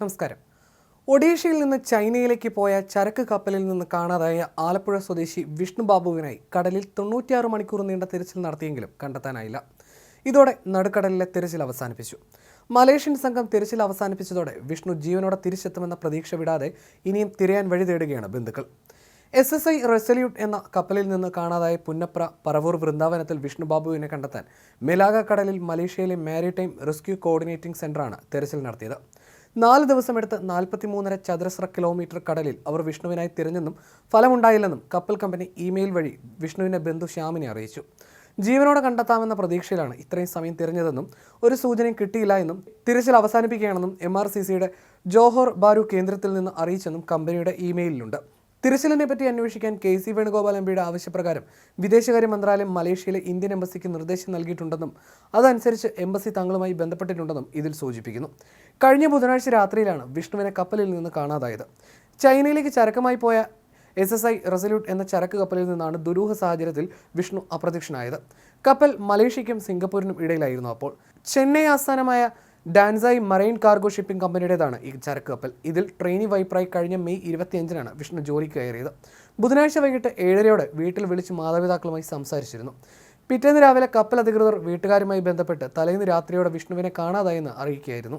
നമസ്കാരം. ഒഡീഷയിൽ നിന്ന് ചൈനയിലേക്ക് പോയ ചരക്ക് കപ്പലിൽ നിന്ന് കാണാതായ ആലപ്പുഴ സ്വദേശി വിഷ്ണുബാബുവിനായി കടലിൽ തൊണ്ണൂറ്റിയാറ് മണിക്കൂർ നീണ്ട തിരച്ചിൽ നടത്തിയെങ്കിലും കണ്ടെത്താനായില്ല. ഇതോടെ നടുക്കടലിലെ തിരച്ചിൽ അവസാനിപ്പിച്ചു. മലേഷ്യൻ സംഘം തിരച്ചിൽ അവസാനിപ്പിച്ചതോടെ വിഷ്ണു ജീവനോടെ തിരിച്ചെത്തുമെന്ന പ്രതീക്ഷ വിടാതെ ഇനിയും തിരയാൻ വഴി തേടുകയാണ് ബന്ധുക്കൾ. എസ് എസ് ഐ റെസല്യൂട്ട് എന്ന കപ്പലിൽ നിന്ന് കാണാതായ പുന്നപ്ര പറവൂർ വൃന്ദാവനത്തിൽ വിഷ്ണുബാബുവിനെ കണ്ടെത്താൻ മെലാഗ കടലിൽ മലേഷ്യയിലെ മാരിടൈം റെസ്ക്യൂ കോർഡിനേറ്റിംഗ് സെന്ററാണ് തെരച്ചിൽ നടത്തിയത്. നാല് ദിവസമെടുത്ത് നാൽപ്പത്തി മൂന്നര ചതുരശ്ര കിലോമീറ്റർ കടലിൽ അവർ വിഷ്ണുവിനായി തിരഞ്ഞെന്നും ഫലമുണ്ടായില്ലെന്നും കപ്പൽ കമ്പനി ഇമെയിൽ വഴി വിഷ്ണുവിന്റെ ബന്ധു ശ്യാമിനെ അറിയിച്ചു. ജീവനോടെ കണ്ടെത്താമെന്ന പ്രതീക്ഷയിലാണ് ഇത്രയും സമയം തിരഞ്ഞതെന്നും ഒരു സൂചനയും കിട്ടിയില്ല എന്നും തിരച്ചിൽ അവസാനിപ്പിക്കുകയാണെന്നും എം ആർ സി സിയുടെ ജോഹോർ ബാരു കേന്ദ്രത്തിൽ നിന്ന് അറിയിച്ചെന്നും കമ്പനിയുടെ ഇമെയിലിലുണ്ട്. തിരച്ചിലിനെ പറ്റി അന്വേഷിക്കാൻ കെ സി വേണുഗോപാൽ എംപിയുടെ ആവശ്യപ്രകാരം വിദേശകാര്യ മന്ത്രാലയം മലേഷ്യയിലെ ഇന്ത്യൻ എംബസിക്ക് നിർദ്ദേശം നൽകിയിട്ടുണ്ടെന്നും അതനുസരിച്ച് എംബസി തങ്ങളുമായി ബന്ധപ്പെട്ടിട്ടുണ്ടെന്നും ഇതിൽ സൂചിപ്പിക്കുന്നു. കഴിഞ്ഞ ബുധനാഴ്ച രാത്രിയിലാണ് വിഷ്ണുവിനെ കപ്പലിൽ നിന്ന് കാണാതായത്. ചൈനയിലേക്ക് ചരക്കമായി പോയ എസ് എസ് ഐ റെസല്യൂട്ട് എന്ന ചരക്ക് കപ്പലിൽ നിന്നാണ് ദുരൂഹ സാഹചര്യത്തിൽ വിഷ്ണു അപ്രത്യക്ഷനായത്. കപ്പൽ മലേഷ്യയ്ക്കും സിംഗപ്പൂരിനും ഇടയിലായിരുന്നു അപ്പോൾ. ചെന്നൈ ആസ്ഥാനമായ ഡാൻസായി മറൈൻ കാർഗോ ഷിപ്പിംഗ് കമ്പനിയുടേതാണ് ഈ ചരക്ക് കപ്പൽ ഇതിൽ ട്രെയിനി വൈപ്പറായി കഴിഞ്ഞ മെയ് ഇരുപത്തിയഞ്ചിനാണ് വിഷ്ണു ജോലിക്ക് കയറിയത്. ബുധനാഴ്ച വൈകിട്ട് ഏഴരയോടെ വീട്ടിൽ വിളിച്ച് മാതാപിതാക്കളുമായി സംസാരിച്ചിരുന്നു. പിറ്റേന്ന് രാവിലെ കപ്പൽ അധികൃതർ വീട്ടുകാരുമായി ബന്ധപ്പെട്ട് തലേന്ന് രാത്രിയോടെ വിഷ്ണുവിനെ കാണാതായെന്ന് അറിയിക്കുകയായിരുന്നു.